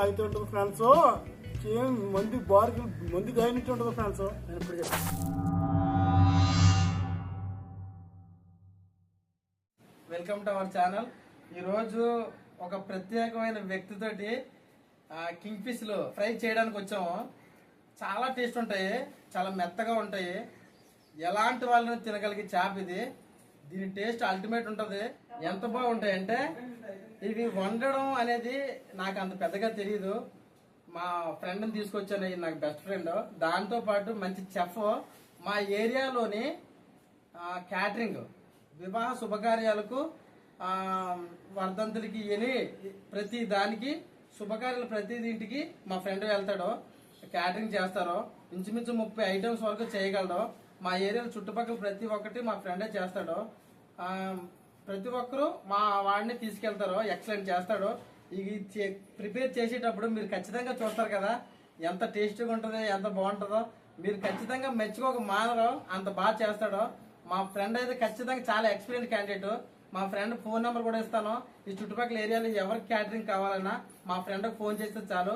తాగుతూ ఉంటుంది ఫ్రెండ్స్ మంది బార్కి మంది తాగినట్టు ఉంటుంది ఫ్రెండ్స్. నేను ఇప్పుడు చెప్తాను వెల్కమ్ టు అవర్ ఛానల్ ఈరోజు ఒక ప్రత్యేకమైన వ్యక్తితోటి కింగ్ ఫిష్లు ఫ్రై చేయడానికి వచ్చాము. చాలా టేస్ట్ ఉంటాయి చాలా మెత్తగా ఉంటాయి. ఎలాంటి వాళ్ళని తినగలిగే చేప ఇది? దీని టేస్ట్ అల్టిమేట్ ఉంటుంది. ఎంత బాగుంటాయంటే ఇవి వండడం అనేది నాకు అంత పెద్దగా తెలియదు మా ఫ్రెండ్ని తీసుకొచ్చాను ఈయన నాకు బెస్ట్ ఫ్రెండ్ దాంతో పాటు మంచి చెఫ్ మా ఏరియాలోని క్యాటరింగ్ వివాహ శుభకార్యాలకు వర్ధంతులకి ఎని ప్రతి దానికి శుభకార్యాలు ప్రతి ఇంటికి మా ఫ్రెండ్ వెళ్తాడు. క్యాటరింగ్ చేస్తారు. ఇంచుమించు ముప్పై ఐటమ్స్ వరకు చేయగలడు. మా ఏరియాలో చుట్టుపక్కల ప్రతి ఒక్కటి మా ఫ్రెండే చేస్తాడు. ప్రతి ఒక్కరూ మా వాడిని తీసుకెళ్తారు ఎక్సలెంట్ చేస్తాడు ఇది చే- ప్రిపేర్ చేసేటప్పుడు మీరు ఖచ్చితంగా చూస్తారు కదా ఎంత టేస్టీగా ఉంటుందో ఎంత బాగుంటుందో. మీరు ఖచ్చితంగా మెచ్చుకోక మానరు అంత బాగా చేస్తాడో. మా ఫ్రెండ్ అయితే ఖచ్చితంగా చాలా ఎక్స్పీరియన్స్ క్యాండిడేట్. మా ఫ్రెండ్ ఫోన్ నెంబర్ కూడా ఇస్తాను. ఈ చుట్టుపక్కల ఏరియాలో ఎవరికి క్యాటరింగ్ కావాలన్నా మా ఫ్రెండ్కి ఫోన్ చేస్తే చాలు.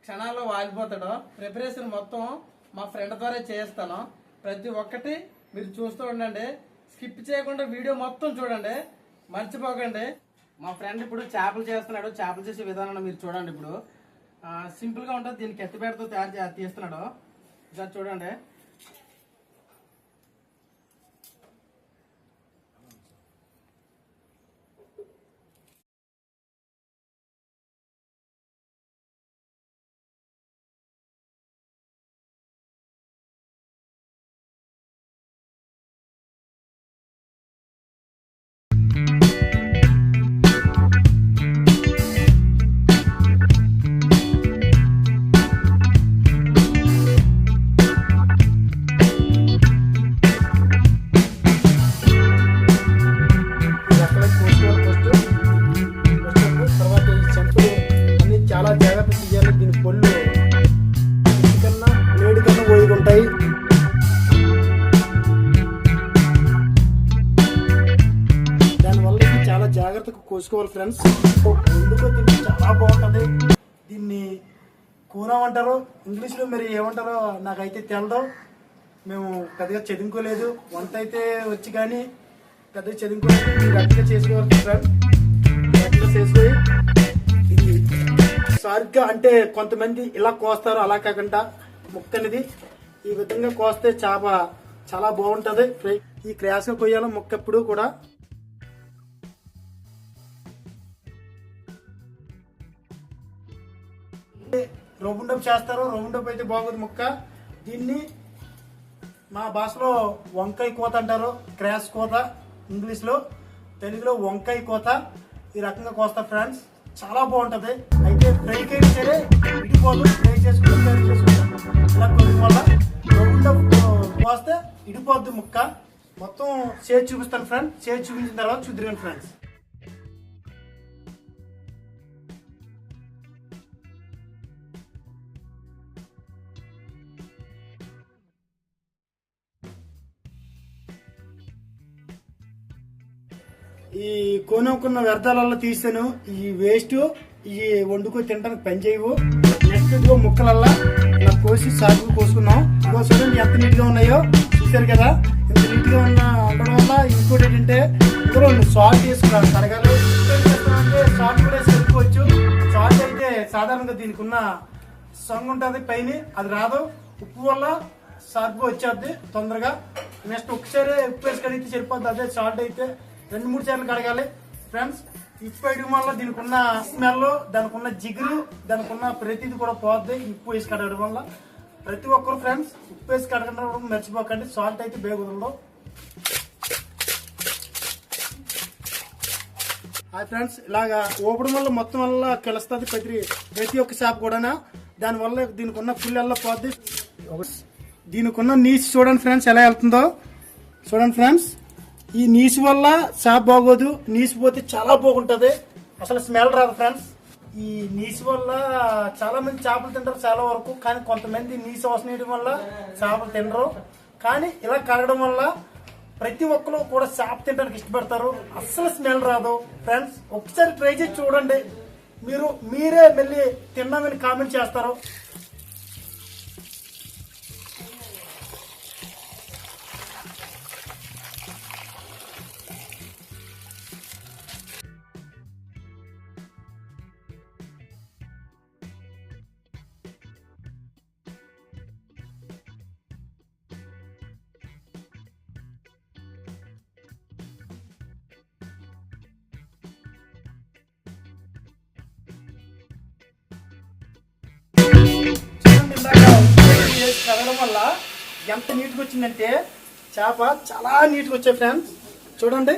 క్షణాల్లో వాలిపోతాడు. ప్రిపరేషన్ మొత్తం మా ఫ్రెండ్ ద్వారా చేస్తాను ప్రతి ఒక్కటి మీరు చూస్తూ ఉండండి. స్కిప్ చేయకుండా వీడియో మొత్తం చూడండి. మర్చిపోకండి. మా ఫ్రెండ్ ఇప్పుడు చేపలు చేస్తున్నాడు. చేపలు చేసే విధానం మీరు చూడండి ఇప్పుడు. సింపుల్గా ఉంటుంది. దీనికి ఎత్తిపేటతో తయారు చే- తీస్తున్నాడు. ఒకసారి చూడండి. జాగ్రత్తగా కోసుకోవాలి ఫ్రెండ్స్ ముందుగా తింటే చాలా బాగుంటుంది. దీన్ని కూర అంటారు ఇంగ్లీష్లో మరి ఏమంటారో నాకైతే తెలదు. మేము పెద్దగా చదువుకోలేదు. వంట అయితే వచ్చి కానీ పెద్దగా చదువుకోలేదు. గట్టిగా చేసుకోవాలి ఫ్రెండ్ గట్టిగా చేసుకొని ఇది సరిగ్గా అంటే కొంతమంది ఇలా కోస్తారు అలా కాకుండా ముక్క అనేది ఈ విధంగా కోస్తే చేప చాలా బాగుంటుంది. ఈ క్రాస్గా కొయ్యాలి ముక్క ఎప్పుడు కూడా. రౌండప్ చేస్తారు రౌండప్ అయితే బాగుంది ముక్క. దీన్ని మా భాషలో వంకాయ కోత అంటారు క్రాష్ కోత ఇంగ్లీష్లో. తెలుగులో వంకాయ కోత ఈ రకంగా కోస్తారు ఫ్రెండ్స్. చాలా బాగుంటుంది. అయితే ఫ్రైకి అయితే సరే ఇడిపోదు. ఫ్రై చేసుకుని కర్రీ చేసుకుంటాం. ఇలా కొద్ది వల్ల రౌండప్ కోస్తే ఇడిపోద్ది ముక్క. మొత్తం చేసి చూపిస్తాను ఫ్రెండ్ చేసి చూపించిన తర్వాత చూద్దరు ఫ్రెండ్స్. ఈ కోనుకున్న వ్యర్థాలలో తీసాను. ఈ వేస్ట్ ఈ వండుకొని తినడానికి పని చేయవు. నెక్స్ట్ ఇదిగో ముక్కలల్లా ఇలా కోసి సాగు కోసుకున్నాం. ఇదిగో చూడండి ఎంత నీట్గా ఉన్నాయో. చూశారు కదా? ఇంత నీట్గా ఉన్న ఉండడం వల్ల ఇంకోటి ఏంటంటే ఇందులో సాల్ట్ వేసుకున్నాను. కడగాలి అంటే సాల్ట్ కూడా వేసి సాల్ట్ అయితే సాధారణంగా దీనికి ఉన్న సంగ్ ఉంటుంది పైన. అది రాదు. ఉప్పు వల్ల సాగు వచ్చేద్ది తొందరగా. నెక్స్ట్ ఒకసారి ఉప్పు వేసి కడిగితే సరిపోద్ది. అదే సాల్ట్ అయితే. రెండు మూడు సార్లు కడగాలి. ఫ్రెండ్స్ ఉప్పు వేయడం వల్ల దీనికి ఉన్న స్మెల్ దానికి ఉన్న జిగురు దానికి ఉన్న ప్రతిది కూడా పోద్ది. ఉప్పు వేసి కడగడం వల్ల. ప్రతి ఒక్కరు ఫ్రెండ్స్ ఉప్పు వేసి కడగడం మర్చిపోకండి. సాల్ట్ అయితే బేగుదలదు అది ఫ్రెండ్స్ ఇలాగా ఓపడం వల్ల మొత్తం వల్ల కలుస్తుంది ప్రతి ప్రతి ఒక్క షాప్ కూడా దానివల్ల దీనికి ఉన్న పుల్లెల్లో పోద్ది. దీనికి ఉన్న నీచు చూడండి ఫ్రెండ్స్ ఎలా వెళ్తుందో. చూడండి ఫ్రెండ్స్ ఈ నీసు వల్ల షాప్ బాగోదు. నీసు పోతే చాలా బాగుంటది. అసలు స్మెల్ రాదు ఫ్రెండ్స్. ఈ నీసు వల్ల చాలా మంది చేపలు తింటారు చాలా వరకు కానీ కొంతమంది నీసు అవసరం వల్ల చేపలు తినరు. కానీ ఇలా కడగడం వల్ల ప్రతి ఒక్కరు కూడా చేప తినడానికి ఇష్టపడతారు. అస్సలు స్మెల్ రాదు. ఫ్రెండ్స్ ఒకసారి ట్రై చేసి చూడండి. మీరు మీరే మళ్ళీ తిన్నామని కామెంట్ చేస్తారు. చదవడం వల్ల ఎంత నీట్గా వచ్చిందంటే చేప చాలా నీట్గా వచ్చాయి ఫ్రెండ్స్ చూడండి.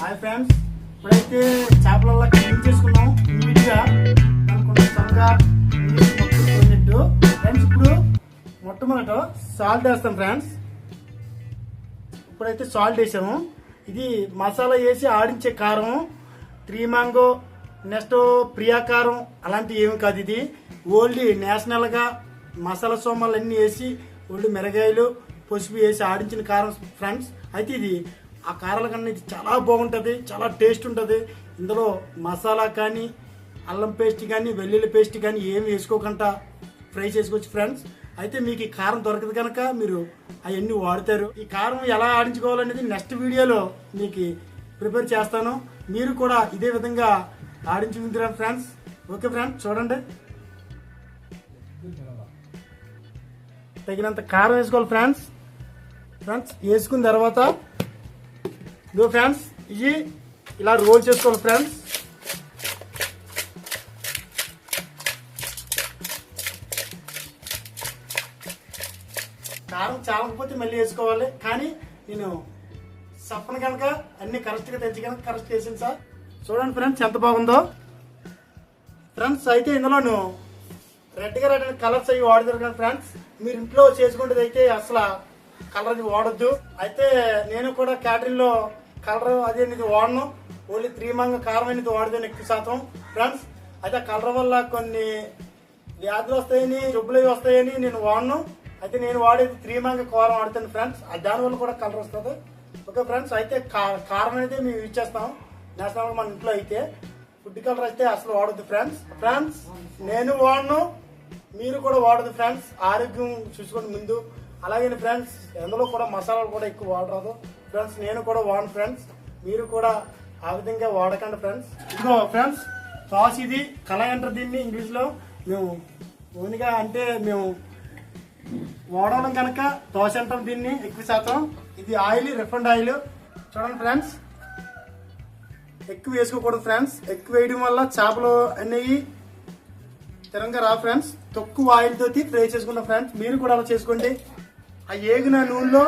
హాయ్ ఫ్రెండ్స్ ఇప్పుడైతే చేపలల్లో క్లీన్ చేసుకున్నాం. నీట్గా దానికి కొంచెం త్వరగా నీరు ఫ్రెండ్స్ ఇప్పుడు మొట్టమొదట సాల్ట్ వేస్తాం ఫ్రెండ్స్ ఇప్పుడైతే సాల్ట్ వేసాము. ఇది మసాలా వేసి ఆడించే కారం త్రీ మ్యాంగో నెక్స్ట్ ప్రియా కారం అలాంటివి ఏమి కాదు ఇది. ఓన్లీ నేషనల్గా మసాలా సోమాలు అన్నీ వేసి ఓన్లీ మిరగాయలు పసుపు వేసి ఆడించిన కారం ఫ్రెండ్స్. అయితే ఇది ఆ కారాల కన్నా ఇది చాలా బాగుంటుంది చాలా టేస్ట్ ఉంటుంది. ఇందులో మసాలా కానీ అల్లం పేస్ట్ కానీ వెల్లుల్లి పేస్ట్ కానీ ఏమి వేసుకోకుండా ఫ్రై చేసుకోవచ్చు ఫ్రెండ్స్. అయితే మీకు ఈ కారం దొరకదు కనుక మీరు అవన్నీ వాడతారు. ఈ కారం ఎలా ఆడించుకోవాలనేది నెక్స్ట్ వీడియోలో మీకు ప్రిపేర్ చేస్తాను. మీరు కూడా ఇదే విధంగా ఆడించుకుంటారు ఫ్రెండ్స్. ఓకే ఫ్రెండ్స్ చూడండి. తగినంత కారం వేసుకోవాలి ఫ్రెండ్స్. ఫ్రెండ్స్ వేసుకున్న తర్వాత ఇదో ఫ్రెండ్స్ ఇవి ఇలా రోల్ చేసుకోవాలి ఫ్రెండ్స్. కారం చాలకపోతే మళ్ళీ వేసుకోవాలి. కానీ నేను సప్పను కనుక అన్ని కరెక్ట్గా తెచ్చి కనుక కరెక్ట్ చేసాను సార్. చూడండి ఫ్రెండ్స్ ఎంత బాగుందో. ఫ్రెండ్స్ అయితే ఇందులోను రెడ్గా రెడ్ కలర్స్ అవి వాడతారు కదా ఫ్రెండ్స్. మీరు ఇంట్లో చేసుకుంటే అయితే అసలు కలర్ అది వాడద్దు. అయితే నేను కూడా క్యాటరింగ్లో కలర్ అది అనేది వాడను. ఓన్లీ త్రీ మంగ కారం అనేది వాడదాను ఎక్కువ శాతం. ఫ్రెండ్స్ అయితే కలర్ వల్ల కొన్ని వ్యాధులు వస్తాయని జబ్బులు అవి వస్తాయని నేను వాడను. అయితే నేను వాడేది త్రీ మంగ కారం వాడతాను ఫ్రెండ్స్. ఆ దానివల్ల కూడా కలర్ వస్తుంది. ఓకే ఫ్రెండ్స్ అయితే కారం అనేది మేము ఇచ్చేస్తాం నేషనల్ మన ఇంట్లో అయితే ఫుడ్ కలర్ అయితే అసలు వాడద్దు ఫ్రెండ్స్. ఫ్రెండ్స్ నేను వాడను మీరు కూడా వాడదు ఫ్రెండ్స్. ఆరోగ్యం చూసుకోండి ముందు. అలాగే ఫ్రెండ్స్ ఎందులో కూడా మసాలాలు కూడా ఎక్కువ వాడరాదు. ఫ్రెండ్స్ నేను కూడా వాడను ఫ్రెండ్స్. మీరు కూడా ఆ విధంగా వాడకండి ఫ్రెండ్స్. ఇదిగో ఫ్రెండ్స్ సాస్ ఇది. కళ అంటారు దీన్ని ఇంగ్లీష్లో. మేము ఓన్గా అంటే మేము వాడడం కనుక దోశ అంటాం దీన్ని ఎక్కువ శాతం. ఇది ఆయిల్ రిఫండ్ ఆయిల్. చూడండి ఫ్రెండ్స్. ఎక్కువ వేసుకోకూడదు ఫ్రెండ్స్ ఎక్కువ వేయడం వల్ల చేపలు అనేవి తిరంగా రా ఫ్రెండ్స్ తక్కువ ఆయిల్ తోటి ఫ్రై చేసుకున్న ఫ్రెండ్స్ మీరు కూడా అలా చేసుకోండి. ఆ ఏగిన నూనెలో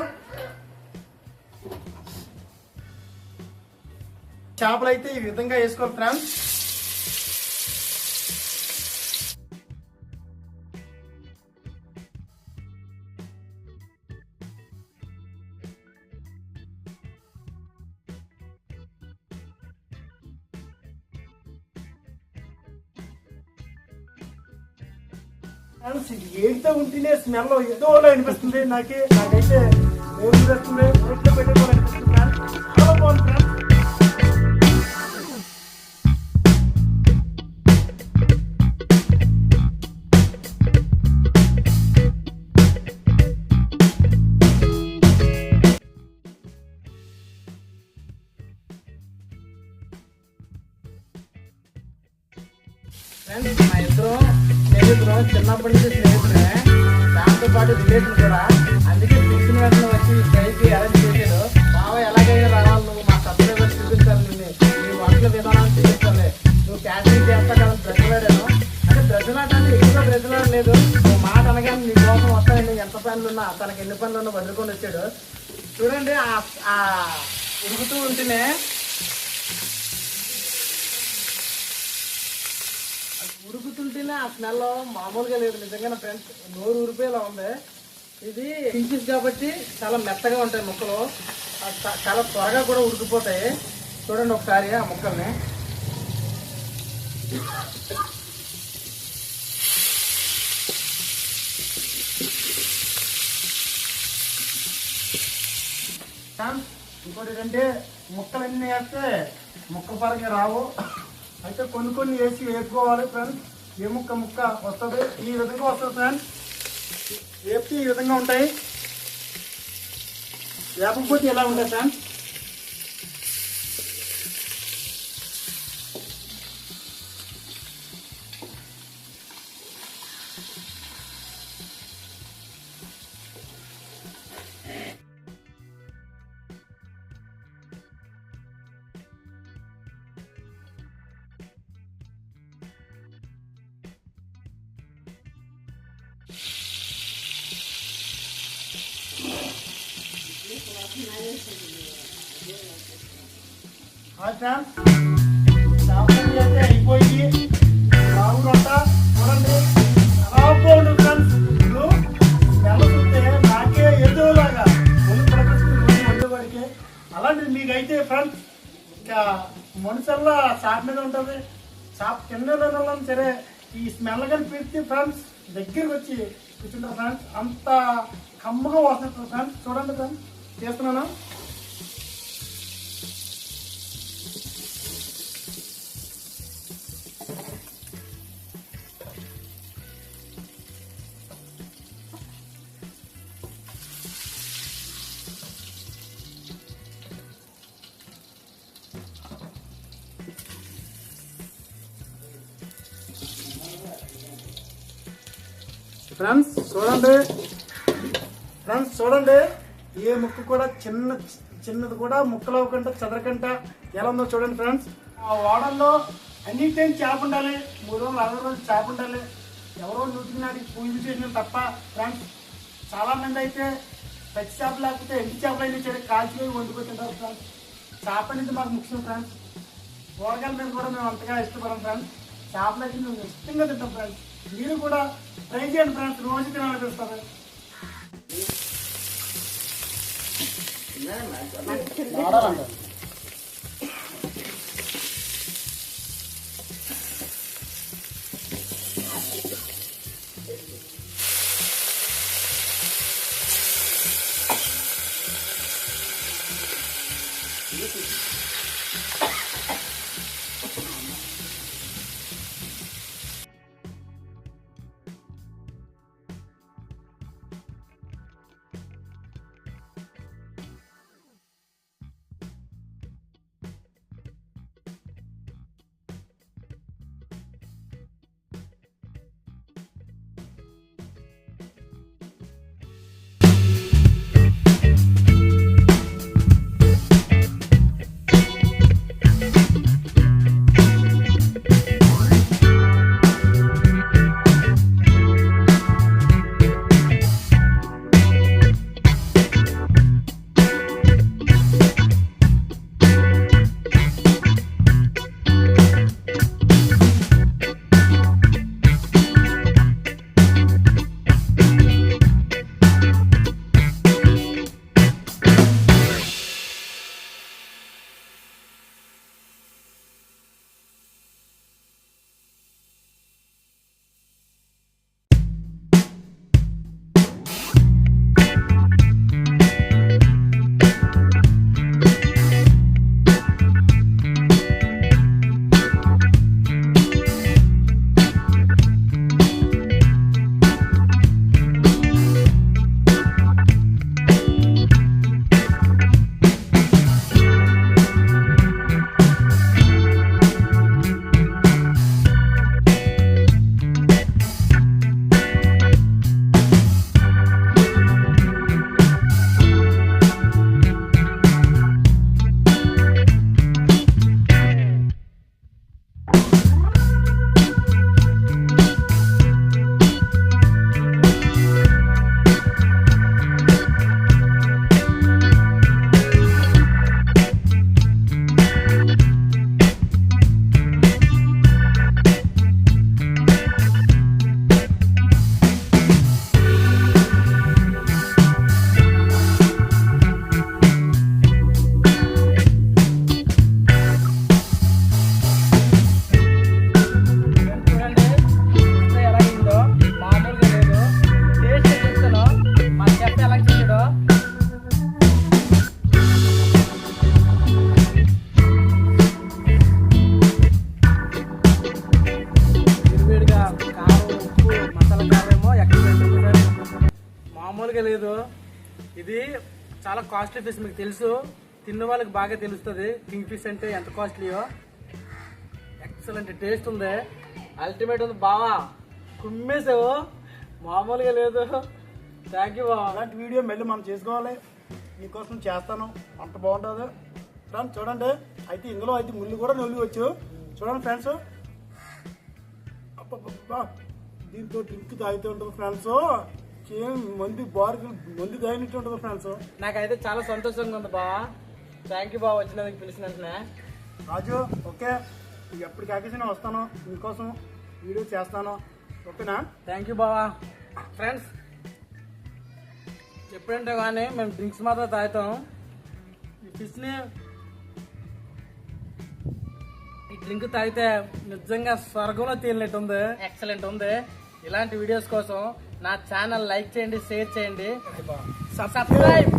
చేపలు అయితే ఈ విధంగా వేసుకోవాలి ఫ్రెండ్స్ ఏంటో ఉంటేనే స్మెల్ ఏదో అనిపిస్తుంది నాకే నాకైతే ఏం చేస్తుంది? నోట్లో పెట్టుకోవాలనిపిస్తుంది చాలా బాగుంది ఫ్రెండ్స్ మా ఇద్దరు. స్నేహితులు చిన్నప్పటి నుంచి స్నేహితులే దాంతో పాటు రిలేషన్ కూడా. అందుకే పిలిచిన వెంటనే వచ్చి ఈ ట్రైకి అరేంజ్ చేశాడు. బావ ఎలాగైనా రావాలి. నువ్వు మా సబ్స్క్రైబర్స్ చూపించాలి నిన్ను. నీ వంటల విధానాన్ని చూపించాలి. నువ్వు క్యాటరింగ్ చేస్తా కదా బ్రతిలాడాను అంటే బ్రతిలాటాన్ని ఎక్కువ బ్రతిలాడలేదు నువ్వు మాట అనగానే నీ కోసం వస్తానండి ఎంత పనులు ఉన్నా తనకి ఎన్ని పనులు ఉన్నా వదులుకొని వచ్చాడు. చూడండి ఆ- ఉరుగుతూ ఉంటేనే ఉరుకుతుంటేనే ఆ స్మెల్ మామూలుగా లేదు. నిజంగానే ఫ్రెండ్స్ నోరు ఊరిపోయేలా ఉంది. ఇది పించెస్ కాబట్టి చాలా మెత్తగా ఉంటాయి ముక్కలు. చాలా త్వరగా కూడా ఉడికిపోతాయి. చూడండి ఒకసారి ఆ ముక్కల్ని. ఇంకోటి ఏంటంటే ముక్కలన్నీ వేస్తే ముక్క పరంగా రావు. అయితే కొన్ని కొన్ని వేసి వేసుకోవాలి ఫ్రెండ్స్. ఏ ముక్క ముక్క వస్తుంది? ఈ విధంగా వస్తుంది ఫ్రెండ్స్. వేపితే ఈ విధంగా ఉంటాయి. వేపకపోతే ఎలా ఉంటాయి ఫ్రెండ్స్? అయిపోయి రావు రొట్ట చూడండి చాలా ఫ్రెండ్స్ ఇప్పుడు నెల చూస్తే నాకే ఎదురులాగా ఒళ్ళు అలాంటిది మీకైతే ఫ్రెండ్స్ ఇంకా మనుషుల్లో చాప్ మీద ఉంటుంది చాప్ కింద సరే ఈ స్మెల్ కానీ ఫ్రెండ్స్ దగ్గరికి వచ్చి కూర్చుంటారు ఫ్రెండ్స్ అంత కమ్మగా వస్తుంటారు ఫ్రెండ్స్ చూడండి ఫ్రెండ్స్ చేస్తున్నాను? ఫ్రెండ్స్ చూడండి. ఫ్రెండ్స్ చూడండి. ఏ ముక్క కూడా చిన్న చిన్నది కూడా ముక్కలు అవ్వకుండా చెదరకుండా ఎలా ఉందో చూడండి ఫ్రెండ్స్. ఆ వాడల్లో అన్ని టైం చేప ఉండాలి. మూడు రోజులు అరవై రోజులు చేప ఉండాలి. ఎవరో నూటికి పూజలు పూజ చేసిన తప్ప ఫ్రెండ్స్ చాలామంది అయితే పచ్చి చేప లేకపోతే ఎండి చేపలు అయినా సరే కాల్చిపోయి వండుకొని తింటారు ఫ్రెండ్స్. చేప అనేది మాకు ముఖ్యం ఫ్రెండ్స్. కూరగాయల మీద కూడా మేము అంతగా ఇష్టపడం ఫ్రెండ్స్. చేపలు అయితే మేము ఇష్టంగా తింటాం ఫ్రెండ్స్. మీరు కూడా ట్రై చేయండి ఫ్రెండ్స్. రోజు తినాలనిపిస్తారు Nah. చాలా కాస్ట్లీ ఫిష్ మీకు తెలుసు. తిన్న వాళ్ళకి బాగా తెలుస్తుంది. కింగ్ ఫిష్ అంటే ఎంత కాస్ట్లీయో ఎక్సలెంట్ టేస్ట్ ఉంది. అల్టిమేట్ ఉంది బావా. కుమ్మేసావు మామూలుగా లేదు. థ్యాంక్ యూ బావా. అలాంటి వీడియో మళ్ళీ మనం చేసుకోవాలి. మీకోసం చేస్తాను. అంత బాగుంటుంది. ఫ్రెండ్స్ చూడండి. అయితే ఇందులో అయితే ముళ్ళు కూడా నొలివచ్చు చూడండి ఫ్రెండ్స్. దీంతో డ్రింక్ తాగుతూ ఉంటుంది ఫ్రెండ్స్. ఏం మంది బార్ మంది ఉంటుంది ఫ్రెండ్స్? నాకైతే చాలా సంతోషంగా ఉంది బావా థ్యాంక్ యూ బావా వచ్చినందుకు పిలిచిన వెంటనే. రాజు ఓకే. ఎప్పటికాకేసి నేను వస్తాను. మీకోసం వీడియో చేస్తాను. ఓకేనా? థ్యాంక్ యూ బావా ఫ్రెండ్స్ ఎప్పుడంటే కానీ మేము డ్రింక్స్ మాత్రం తాగుతాం. ఈ ఫిష్ని ఈ డ్రింక్ తాగితే నిజంగా స్వర్గంలో తేలినట్టు ఉంది ఎక్సలెంట్ ఉంది. ఇలాంటి వీడియోస్ కోసం నా ఛానల్ లైక్ చేయండి షేర్ చేయండి. సబ్స్క్రైబ్